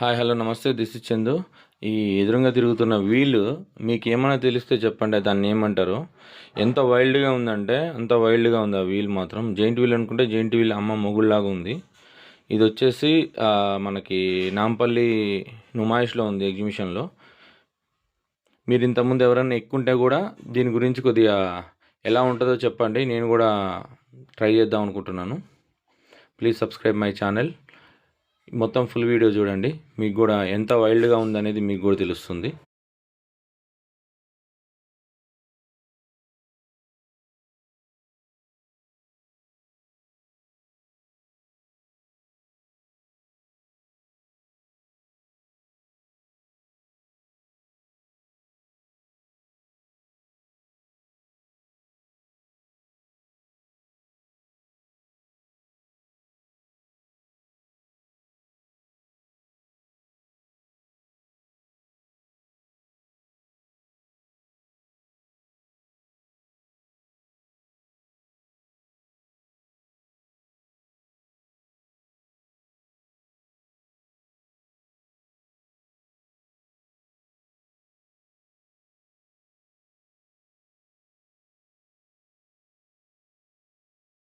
Hi hello నమస్తే this is Chandu. ఈ ఎదురుగా తిరుగుతున్న వీలు మీకు ఏమైనా తెలిస్తే చెప్పండి దాన్ని ఏమంటారు? ఎంత వైల్డ్గా ఉందంటే అంత వైల్డ్గా ఉంది ఆ వీల్ మాత్రం. జైంట్ వీల్ అనుకుంటే జైంట్ వీల్ అమ్మ మొగుళ్ళలాగా ఉంది. ఇది వచ్చేసి మనకి నాంపల్లి నుమాయిష్లో ఉంది ఎగ్జిబిషన్లో. మీరు ఇంతకుముందు ఎవరైనా ఎక్కుంటే కూడా దీని గురించి కొద్దిగా ఎలా ఉంటుందో చెప్పండి. నేను కూడా ట్రై చేద్దాం అనుకుంటున్నాను. Please subscribe my channel. మొత్తం ఫుల్ వీడియో చూడండి. మీకు కూడా ఎంత వైల్డ్గా ఉందనేది మీకు కూడా తెలుస్తుంది.